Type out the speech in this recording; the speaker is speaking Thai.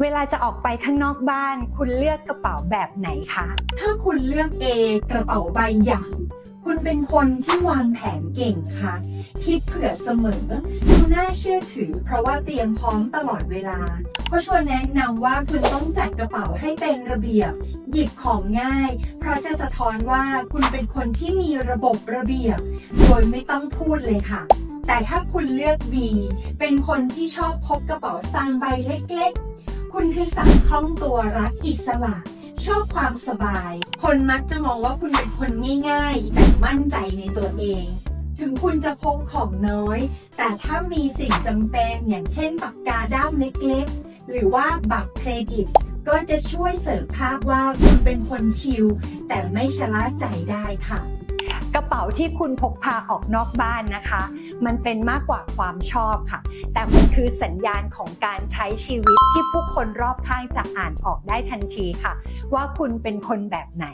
เวลาจะออกไปข้างนอกบ้าน คุณเลือกกระเป๋าแบบไหนคะ ถ้าคุณเลือก A กระเป๋าใบใหญ่คุณเป็นคนที่วางแผนเก่งค่ะ คิดเผื่อเสมอดูน่าเชื่อถือ เพราะว่าเตรียมพร้อมตลอดเวลาก็ชวนแนะนำว่าคุณต้องจัดกระเป๋าให้เป็นระเบียบ หยิบของง่าย เพราะจะสะท้อนว่าคุณเป็นคนที่มีระบบระเบียบ โดยไม่ต้องพูดเลยค่ะ แต่ถ้าคุณเลือก B เป็นคนที่ชอบพกกระเป๋าสตางค์ใบเล็กๆ คุณคือสายคล่องตัวรักอิสระ ชอบความสบาย คนมักจะมองว่าคุณเป็นคนง่ายๆ แต่มั่นใจในตัวเอง ถึงคุณจะพกของน้อย แต่ถ้ามีสิ่งจำเป็นอย่างเช่นปากกาด้ามเล็กๆ หรือว่าบัตรเครดิต ก็จะช่วยเสริมภาพว่าคุณเป็นคนชิลแต่ไม่ชะล่าใจได้ค่ะ ระเป๋าที่คุณพกพาออกนอกบ้านนะคะ มันเป็นมากกว่าความชอบค่ะ แต่มันคือสัญญาณของการใช้ชีวิตที่ผู้คนรอบข้างจะอ่านออกได้ทันทีค่ะ ว่าคุณเป็นคนแบบไหน